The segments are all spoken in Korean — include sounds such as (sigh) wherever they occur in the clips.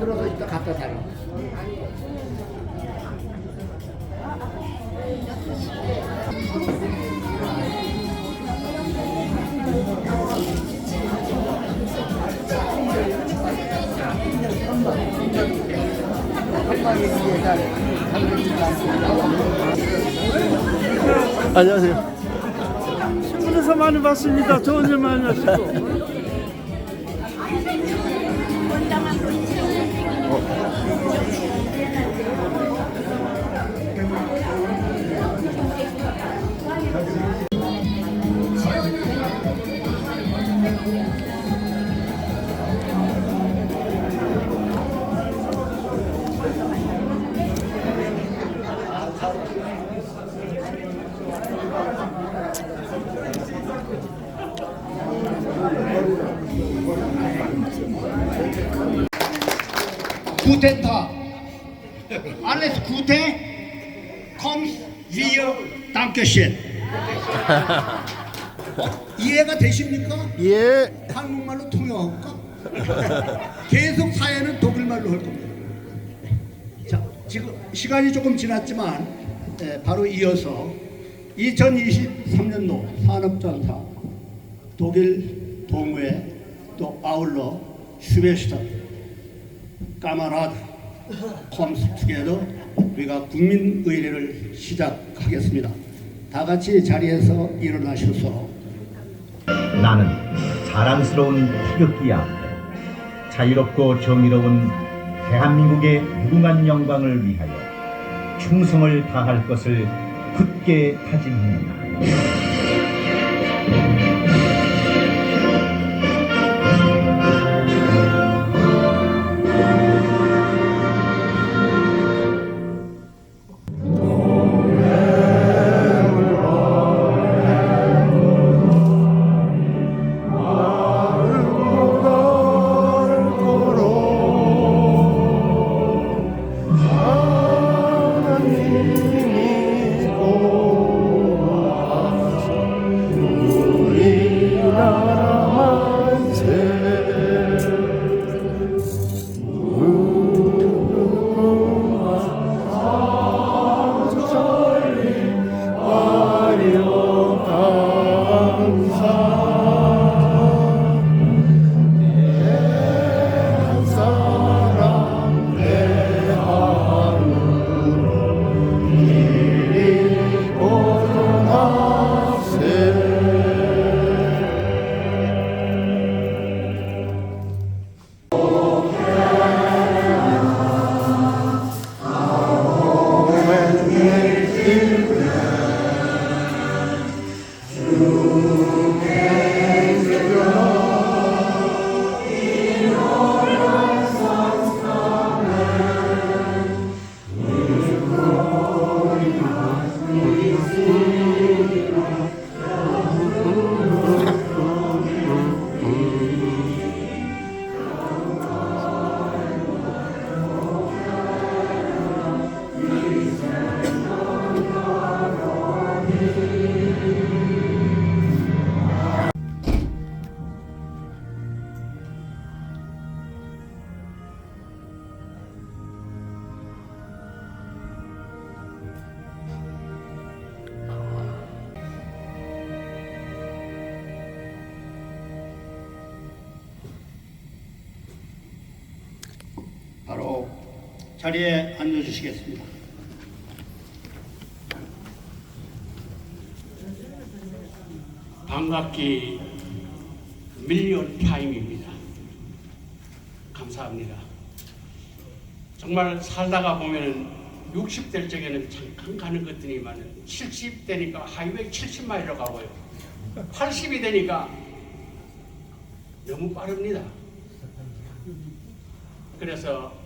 만들어서 이따 갖다 달라. 안녕하세요. 신문에서 많이 봤습니다. 좋은 일 많이 하시고. Tag. Alles Gute kommt wir Dankeschön. 이해가 되십니까? 예. 한국말로 통역할까? 계속 사연은 독일말로 할 겁니다. 자, 지금 시간이 조금 지났지만 에, 바로 이어서 2023년도 산업전사 독일 동호회 또 아울러 슈베스타 까마라드 컴스 투게더 우리가 국민의례를 시작하겠습니다. 다 같이 자리에서 일어나셔서 나는 자랑스러운 태극기 앞에 자유롭고 정의로운 대한민국의 무궁한 영광을 위하여 충성을 다할 것을 굳게 다짐합니다. 자리에 앉아주시겠습니다. 반갑기 밀리언 타임입니다. 감사합니다. 정말 살다가 보면은 60대 적에는 잠깐 가는 것들이만 70대니까 하이웨이 70마일로 가고요. 80이 되니까 너무 빠릅니다. 그래서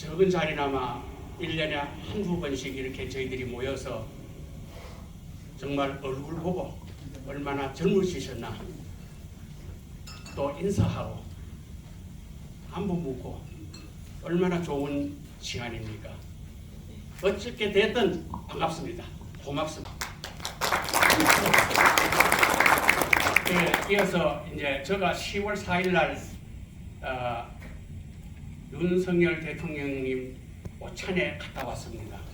적은 자리나마 1년에 한두 번씩 이렇게 저희들이 모여서 정말 얼굴 보고 얼마나 젊으시셨나 또 인사하고 안부 묻고 얼마나 좋은 시간입니까? 어떻게 됐든 반갑습니다. 고맙습니다. 이어서 이제 제가 10월 4일 날 어, 윤석열 대통령님 오찬에 갔다 왔습니다.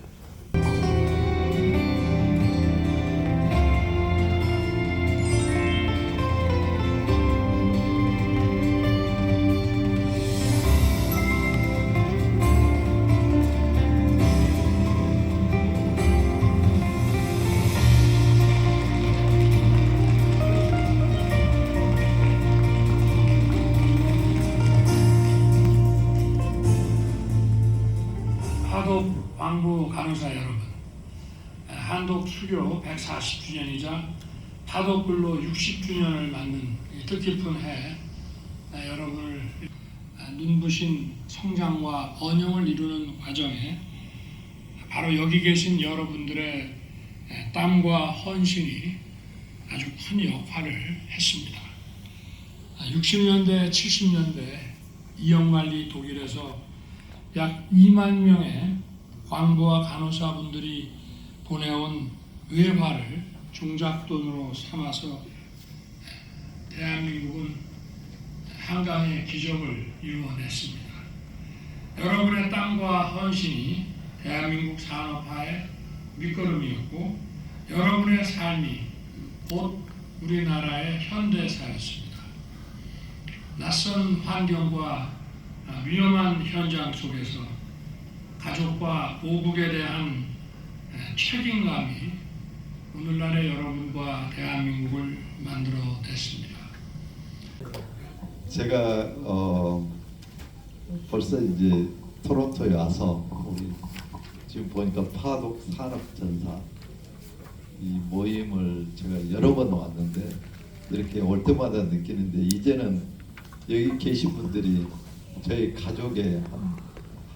40주년이자 파도불로 60주년을 맞는 뜻깊은 해 네, 여러분을 눈부신 성장과 번영을 이루는 과정에 바로 여기 계신 여러분들의 네, 땀과 헌신이 아주 큰 역할을 했습니다. 아, 60년대, 70년대 이영만리 독일에서 약 2만 명의 광부와 간호사분들이 보내온 외화를 중작돈으로 삼아서 대한민국은 한강의 기적을 이루어냈습니다. 여러분의 땀과 헌신이 대한민국 산업화의 밑거름이었고 여러분의 삶이 곧 우리나라의 현대사였습니다. 낯선 환경과 아, 위험한 현장 속에서 가족과 보국에 대한 에, 책임감이 오늘날의 여러분과 대한민국을 만들어 냈습니다. 제가 어 벌써 이제 토론토에 와서 우리 지금 보니까 파독 산업전사 이 모임을 제가 여러 번 왔는데 이렇게 올 때마다 느끼는데 이제는 여기 계신 분들이 저희 가족의 한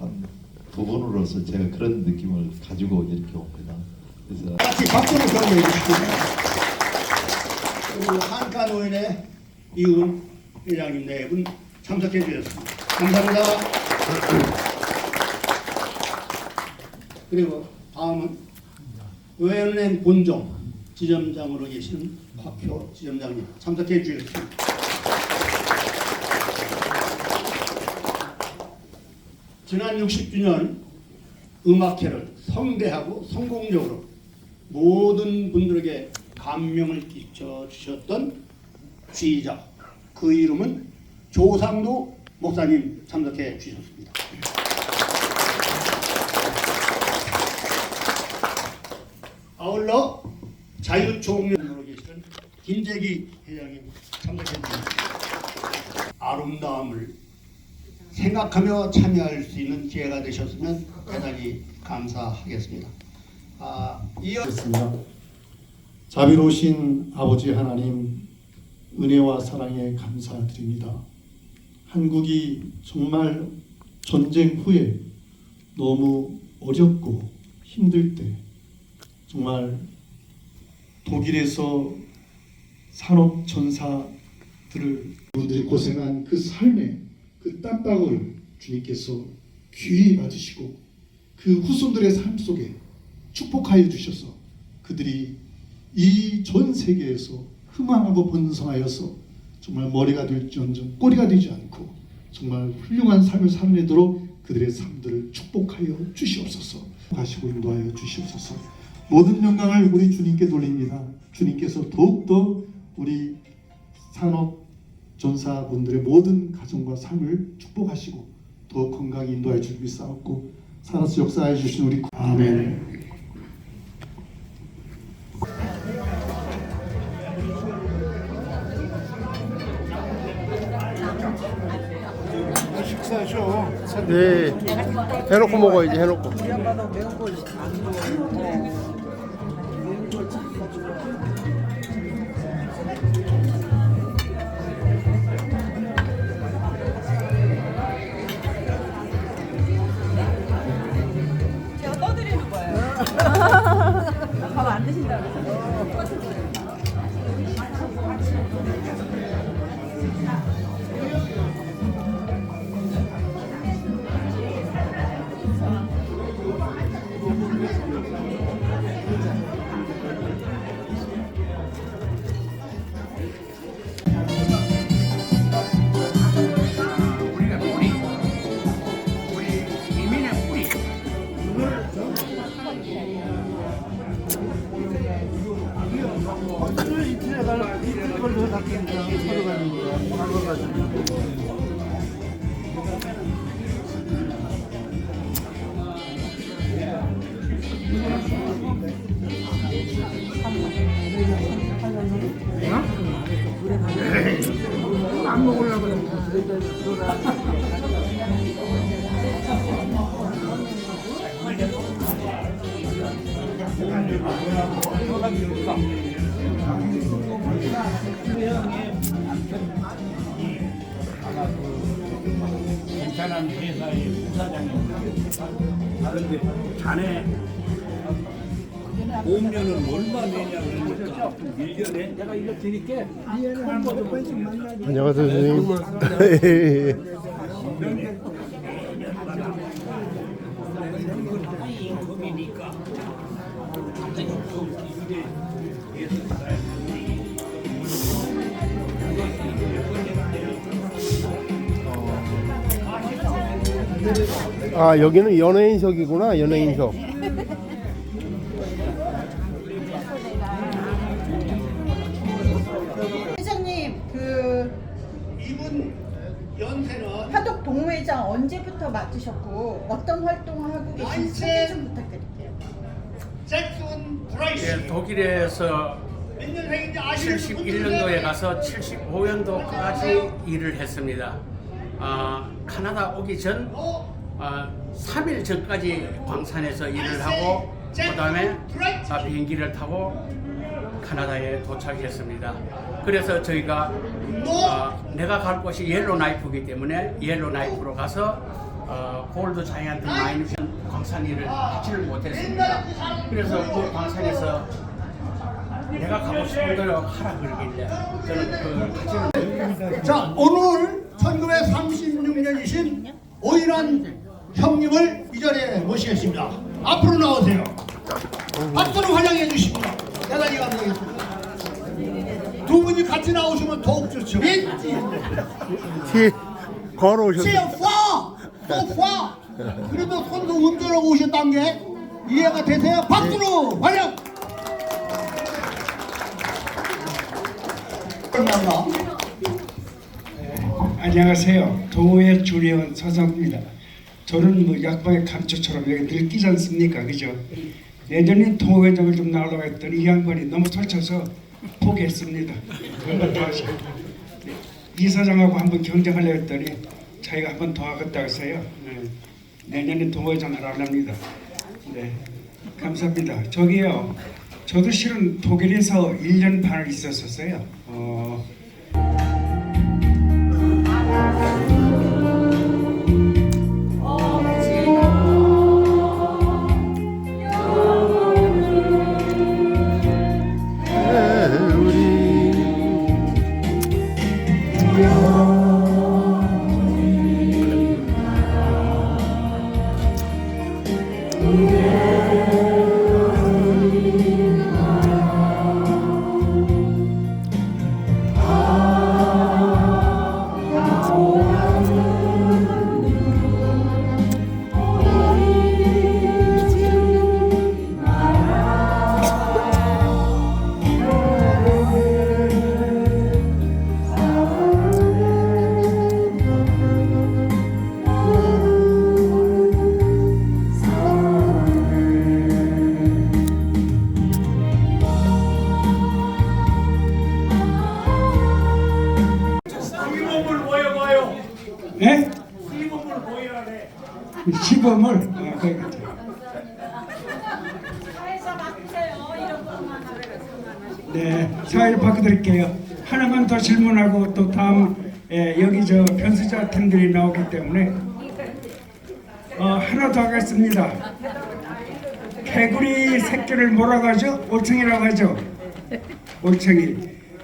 한 부분으로서 제가 그런 느낌을 가지고 이렇게 옵니다. 그래서 같이 박수를 격려해 주시고 그리고 한가 노인의 이훈 회장님 네 분 참석해 주셨습니다. 감사합니다. 그리고 다음은 의원님 본종 지점장으로 계시는 박효 지점장님 참석해 주셨습니다. 지난 60주년 음악회를 성대하고 성공적으로 모든 분들에게 감명을 끼쳐 주셨던 지휘자 그 이름은 조상도 목사님 참석해 주셨습니다. 아울러 자유총련으로 계시던 김재기 회장님 참석해 주셨습니다. 아름다움을 생각하며 참여할 수 있는 기회가 되셨으면 대단히 감사하겠습니다. 아, 이어 습니다 자비로우신 아버지 하나님 은혜와 사랑에 감사드립니다. 한국이 정말 전쟁 후에 너무 어렵고 힘들 때 정말 독일에서 산업 전사들을 분들이 고생한 그 삶의 그 땀방울 주님께서 귀히 받으시고 그 후손들의 삶 속에 축복하여 주셔서 그들이 이 전 세계에서 흥왕하고 번성하여서 정말 머리가 될지언정 꼬리가 되지 않고 정말 훌륭한 삶을 살아내도록 그들의 삶들을 축복하여 주시옵소서. 가시고 인도하여 주시옵소서. 모든 영광을 우리 주님께 돌립니다. 주님께서 더욱더 우리 산업 전사분들의 모든 가정과 삶을 축복하시고 더 건강히 인도하여 싸웠고 살아서 역사해 주신 우리 아멘. 네. 해놓고 먹어야지, 해놓고. 제가 괜찮은 회사의 부사장입니다. 다른데 자네 보험료는 얼마 내냐 그러니까 1년에 내가 이거 드릴게 안녕하세요 선생님. 아 여기는 연예인석이구나 연예인석. 독일에서 몇 년생인지 아시는 분 71년도에 가서 75년도까지 일을 했습니다. 아, 카나다 오기 전 어? 아, 3일 전까지 광산에서 일을 하고 그 다음에 아, 비행기를 타고 카나다에 도착했습니다. 그래서 저희가 아, 내가 갈 곳이 옐로 나이프이기 때문에 옐로 나이프로 가서 어, 골드 자이언트 마인 광산 일을 하지를 못했습니다. 그래서 그 광산에서 내가 가고 싶은 대로 하라 그러길래 저는 그 가지를 자 오늘 1936년이신 오일환 형님을 이 자리에 모시겠습니다. 앞으로 나오세요. 박수로 환영해 주십니다. 대단히 감사하겠습니다. 두 분이 같이 나오시면 더욱 좋죠. 티 걸어오셨어요. Far. 그래도 손도 운전하고 오셨다는 게 이해가 되세요? 박수로 환영. 감사합니다. 안녕하세요. 동호회 주례원 서성입니다. 저는 뭐 약방의 감초처럼 여기 늘 끼지 않습니까? 그죠? 내년에 동호회장을 좀 나오려고 했더니 이 양반이 너무 설쳐서 포기했습니다. 그걸 도와주세요. 이 사장하고 한번 경쟁하려고 했더니 자기가 한번 더 하겠다고 했어요. 네. 내년에 동호회장을 하랍니다. 네. 감사합니다. 저기요. 저도 실은 독일에서 1년 반을 있었었어요. 어, 네? 시범을 보여라래. 시범을 아, 것만 네, 사회를 바꿔드릴게요. 하나만 더 질문하고 또 다음 예, 여기 저 변수자 팀들이 나오기 때문에 어, 하나 더 하겠습니다. 개구리 새끼를 하죠? 올챙이라고 하죠? 올챙이.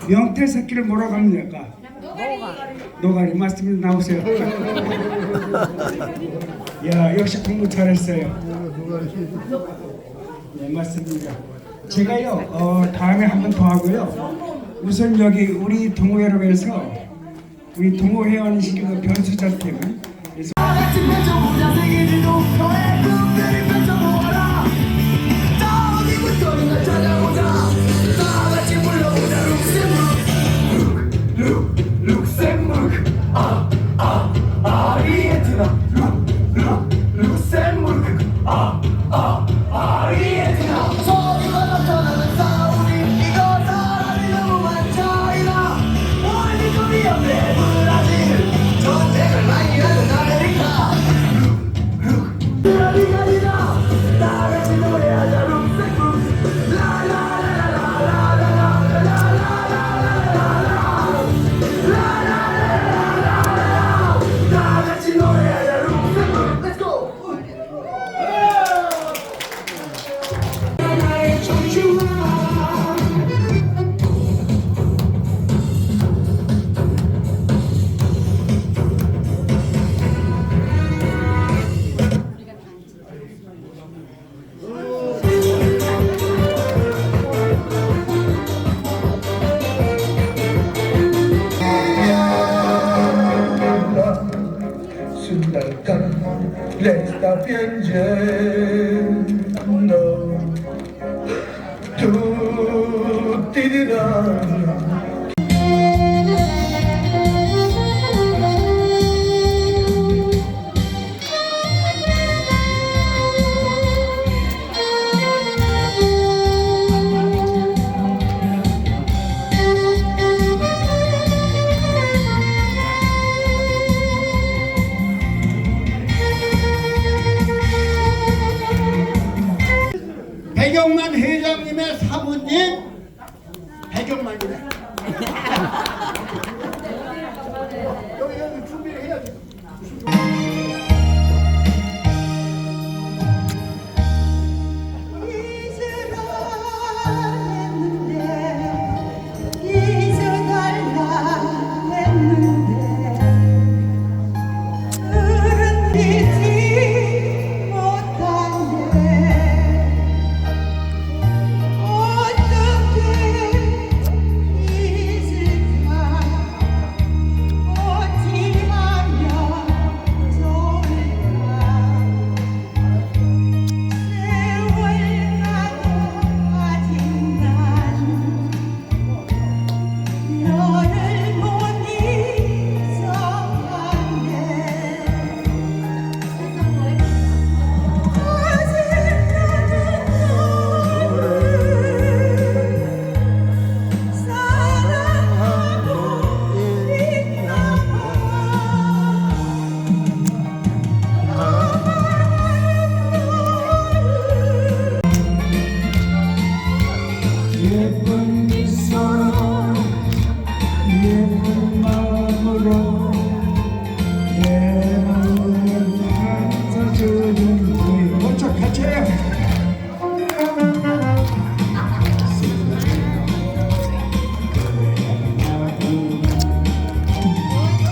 명태 새끼를 합니까? 노가리 맞습니다. 나오세요. (laughs) 야 역시 공부 잘했어요. 네 맞습니다. 제가요 어, 다음에 한 번 더 하고요. 우선 여기 우리 동호회로 해서 우리 동호회원 시키는 변수자 팀은 같이 불러보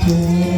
Yeah.